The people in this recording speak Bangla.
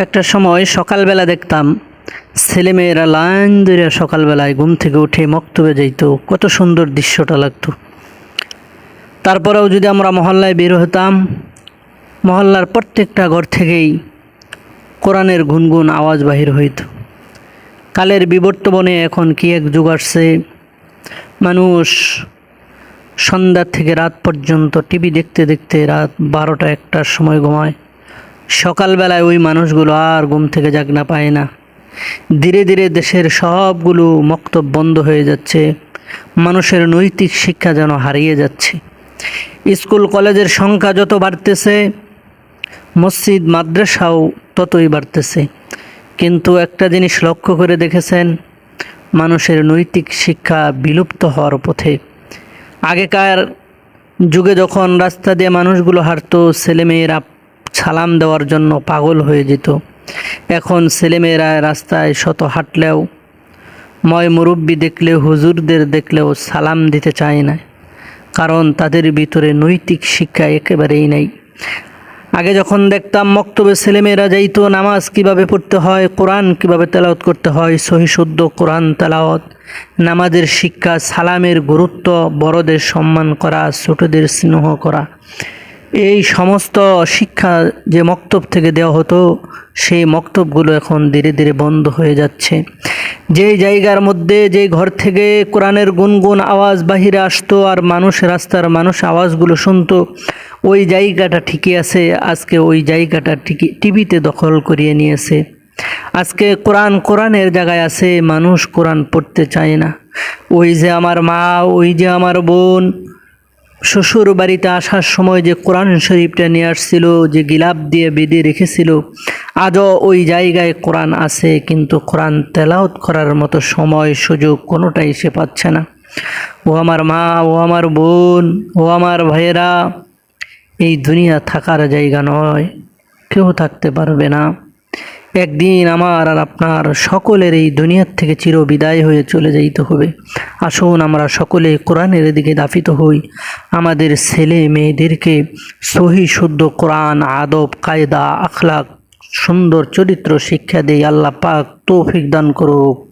একটা সময় সকালবেলা দেখতাম ছেলেমেয়েরা লাইন ধরে সকালবেলায় ঘুম থেকে উঠে মক্তবে যাইতো। কত সুন্দর দৃশ্যটা লাগতো। তারপরেও যদি আমরা মহল্লায় বের হতাম, মহল্লার প্রত্যেকটা ঘর থেকেই কোরআনের গুনগুন আওয়াজ বাহির হইত। কালের বিবর্তবনে এখন কি এক যুগ আসছে? মানুষ সন্ধ্যা থেকে রাত পর্যন্ত টিভি দেখতে দেখতে রাত বারোটা একটার সময় ঘুমায়। সকালবেলায় ওই মানুষগুলো আর ঘুম থেকে জাগনা পায় না। ধীরে ধীরে দেশের সবগুলো মক্তব বন্ধ হয়ে যাচ্ছে। মানুষের নৈতিক শিক্ষা যেন হারিয়ে যাচ্ছে। স্কুল কলেজের সংখ্যা যত বাড়তেছে, মসজিদ, মাদ্রাসাও ততই বাড়তেছে। কিন্তু একটা জিনিস লক্ষ্য করে দেখেছেন, মানুষের নৈতিক শিক্ষা বিলুপ্ত হওয়ার পথে। আগেকার যুগে যখন রাস্তা দিয়ে মানুষগুলো হাঁটতো, ছেলেমেয়েরা সালাম দেওয়ার জন্য পাগল হয়ে যেত। এখন ছেলেমেয়েরা রাস্তায় শত হাঁটলেও, ময় মুরব্বী দেখলেও, হুজুরদের দেখলেও সালাম দিতে চায় না। কারণ তাদের ভিতরে নৈতিক শিক্ষা একেবারেই নাই। আগে যখন দেখতাম মক্তবে ছেলেমেয়েরা যাইত, নামাজ কীভাবে পড়তে হয়, কোরআন কীভাবে তেলাওয়াত করতে হয়, সহি শুদ্ধ কোরআন তেলাওয়াত, নামাজের শিক্ষা, সালামের গুরুত্ব, বড়দের সম্মান করা, ছোটদের স্নেহ করা এই সমস্ত শিক্ষা যে মক্তব থেকে দেওয়া হতো, সেই মক্তবগুলো এখন ধীরে ধীরে বন্ধ হয়ে যাচ্ছে। যেই জায়গার মধ্যে যেই ঘর থেকে কোরআনের গুনগুন আওয়াজ বাহিরে আসতো আর মানুষ, রাস্তার মানুষ আওয়াজগুলো শুনতো, ওই জায়গাটা ঠিকই আছে, আজকে ওই জায়গাটা ঠিকই টিভিতে দখল করিয়ে নিয়েছে। আজকে কোরআন কোরআনের জায়গায় আছে, মানুষ কোরআন পড়তে চায় না। ওই যে আমার মা, ওই যে আমার বোন শ্বশুর বাড়িতে আসার সময় যে কোরআন শরীফটা নিয়ে আসছিল, যে গিলাপ দিয়ে বেঁধে রেখেছিল, আজও ওই জায়গায় কোরআন আছে, কিন্তু কোরআন তেলাওত করার মতো সময়, সুযোগ কোনোটাই সে পাচ্ছে না। ও আমার মা, ও আমার বোন, ও আমার ভাইয়েরা, এই দুনিয়া থাকার জায়গা নয়, কেউ থাকতে পারবে না। একদিন আমার আর আপনার সকলের এই দুনিয়ার থেকে চির বিদায় হয়ে চলে যাইতে হবে। আসুন আমরা সকলে কোরআনের দিকে দাফিত হই। আমাদের ছেলে মেয়েদেরকে সহি শুদ্ধ কোরআন, আদব, কায়দা আখলাক সুন্দর চরিত্র শিক্ষা দেই। আল্লাহ পাক তৌফিক দান করুক।